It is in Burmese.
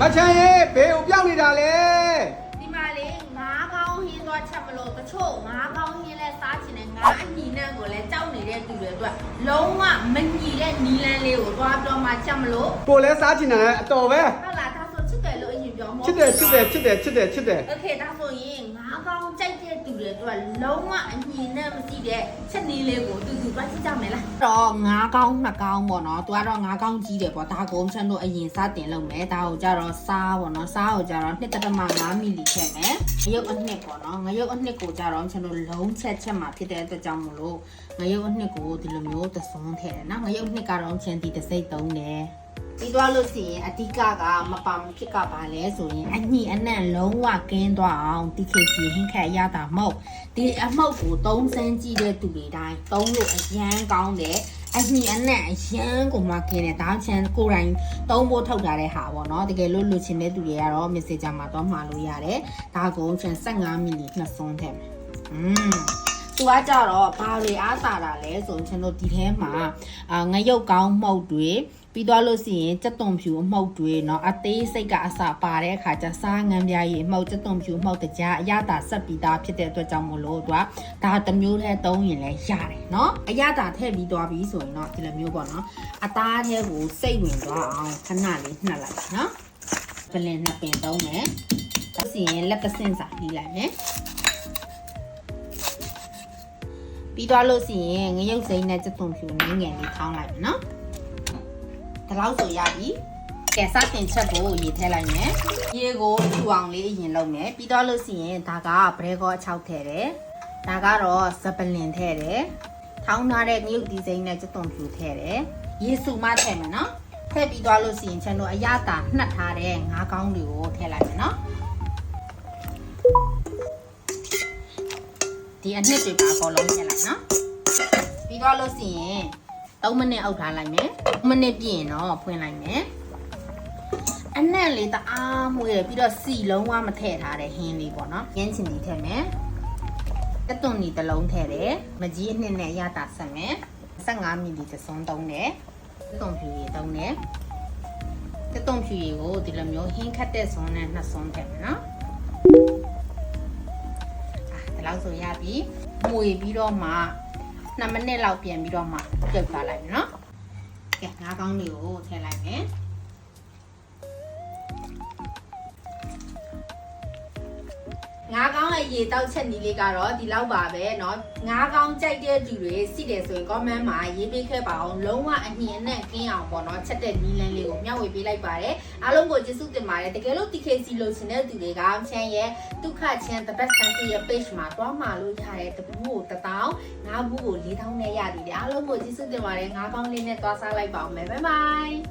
ငါချမ်းရဲ့ဘေးကိုပြောင်းနေတာလေဒီမှာလေငါးကောင်းဟင်းသွားချက်မလို့တချို့ငါးကောင်းဟင်းလဲစားချင်တယ်ငါးအညီနဲ့ကိုလည်းကြောက်နေတဲ့သူတွေအတွက်လုံးဝမညီတဲ့နီလန်းလေးကိုသွားပြီးတော့မှချက်မလို့ကိုလည်းစားချင်တယ်အတော်ပဲဟုတ်လားဒါဆို ချစ်တယ်လို့အရင်ပြောမဟုတ်ချစ်တယ်ချစ်တယ်ချစ်တယ်ချစ်တယ်ချစ်တယ် Okay ဒါဆိုရင်ငါးကောင်းကြိုက်တဲ့သူတွေကလုံးဝအမြင်နဲ့မရှိတဲ့ချက်နည်းလေးကိုသူသူသွားကြည့်ကြမယ်လားအဲ့တော့ငါးကောင်းနှစ်ကောင်းပေါ့နော်သူကတော့ငါးကောင်းကြီးတယ်ပေါ့ဒါကုန်းချမ်းတို့အရင်စတင်လုပ်မယ်ဒါကိုကြတော့စားပေါ့နော်စားကိုကြတော့1.5မီလီထည့်မယ်ငရုတ်အနှစ်ပေါ့နော်ငရုတ်အနှစ်ကိုကြတော့ချမ်းတို့လုံးချက်ချက်မှာဖြစ်တဲ့အတွက်ကြောင့်မလို့ငရုတ်အနှစ်ကိုဒီလိုမျိုးသုံးထည့်တယ်နော်ငရုတ်အနှစ်ကတော့ချမ်းဒီတစ်စိတ်သုံးတယ် ပြီးသွားလို့ရှိရင်အဓိကကမပါမဖြစ်ကပါလဲဆိုရင်အညိအနံ့လုံးဝကင်းသွားအောင် TKC ဟင်းခက်ရတာမဟုတ်ဒီအမောက်ကိုသုံးစမ်းကြည့်တဲ့သူတွေတိုင်းသုံးလို့အရန်ကောင်းတယ်အညိအနံ့အရန်ကိုမှကင်းတယ်ဒါချန်ကိုယ်တိုင်သုံးဖို့ထုတ်ထားတဲ့ဟာပေါ့နော်တကယ်လို့လူချင်တဲ့သူတွေကတော့ message မှာတော့မှာလို့ရတယ်ဒါကိုချန်15မီလီနှစ်စွန်းထည့်မယ်อืม သူကကြတော့ဘာတွေအားစာတာလဲဆိုရင်ကျွန်တော်ဒီထဲမှာအာငရုတ်ကောင်းမှုတ်တွေပြီးသွားလို့ရှိရင်စက်သွန်ဖြူအမှုတ်တွေเนาะအသေးစိတ်ကအစာပါတဲ့အခါကျစားငံပြားရည်အမှုတ်စက်သွန်ဖြူအမှုတ်တကြားအရသာဆက်ပြီးသားဖြစ်တဲ့အတွက်ကြောင့်မို့လို့သူကဒါတစ်မျိုးထဲသုံးရင်လည်းရတယ်เนาะအရသာထည့်ပြီးသွားပြီဆိုရင်တော့ဒီလိုမျိုးပေါ့เนาะအသားထဲကိုစိတ်ဝင်သွားအောင်ခဏလေးနှက်လိုက်เนาะပလင်နှစ်ပင်သုံးမယ်ဒါစီရင်လက်ကစင်စာပြီးလိုက်မယ် ပြီးသွားလို့ရှိရင်ငရုတ်စိမ်းနဲ့စက်သွန်ဖြူနင်းငယ်လေးထောင်းလိုက်မယ်နော်ဒီလောက်ဆိုရပြီကဲစတင်ချက်ကိုရေထည့်လိုက်မယ်ရေကိုထူအောင်လေးအရင်လုပ်မယ်ပြီးသွားလို့ရှိရင်ဒါကဘရဲကောအချောက်ထည့်တယ်ဒါကတော့ဇပလင်ထည့်တယ်ထောင်းထားတဲ့ငရုတ်ဒီစိမ်းနဲ့စက်သွန်ဖြူထည့်တယ်ရေစုမထည့်မယ်နော်ထည့်ပြီးသွားလို့ရှိရင်ကျွန်တော်အရသာနှက်ထားတဲ့ငါးကောင်းတွေကိုထည့်လိုက်မယ်နော် ဒီအနှစ်တွေပါအကုန်လုံးထည့်လိုက်နော်ပြီးတော့လို့ရှိရင်3မိနစ်အုပ်ထားလိုက်မယ်3မိနစ်ပြည့်ရင်တော့ဖွင့်လိုက်မယ်အနက်လေးတအားမွေးရပြီးတော့စီလုံးဝမထည့်ထားတဲ့ဟင်းလေးပေါ့နော်ရင်းချင်ဒီထည့်မယ်တသွန်ဒီတစ်လုံးထည့်တယ်မကြီးအနှစ်နဲ့ရတာဆက်မယ်15မီလီသစွန်းသုံးတယ်တသွန်ဖြူရည်သုံးတယ်တသွန်ဖြူရည်ကိုဒီလိုမျိုးဟင်းခတ်တဲ့စွန်းနဲ့နှစ်စွန်းထည့်မယ်နော်ဒီ လောက်ဆိုရပြီမှုရပြီးတော့မှ2မိနစ်လောက်ပြန်ပြီးတော့မှပြုတ်သွားလိုက်မယ်နော်ကဲငါးကောင်းလေးကိုထည့်လိုက်မယ် ငါးကောင်းရဲ့ရေတောက်ချက်နီးလေးကတော့ဒီလောက်ပါပဲเนาะငါးကောင်းကြိုက်တဲ့သူတွေစီတယ်ဆိုရင် comment မှာရေးပေးခဲ့ပါအောင်လုံးဝအညင်နဲ့ကင်းအောင်ပေါ့เนาะချက်တဲ့နီးလန်းလေးကိုမျှဝေပေးလိုက်ပါတယ်အားလုံးကိုကျေးဇူးတင်ပါတယ်တကယ်လို့ TKC လို့ရှင်တဲ့သူတွေကချမ်းရဲ့ဒုက္ခချမ်း the best country ရဲ့ page မှာတွားမှာလို့ရတယ်တပူးကို1000ငါးဘူးကို4000နဲ့ရသည်တယ်အားလုံးကိုကျေးဇူးတင်ပါတယ်ငါးကောင်းလေးနဲ့တွားစားလိုက်ပါအောင်မယ် bye bye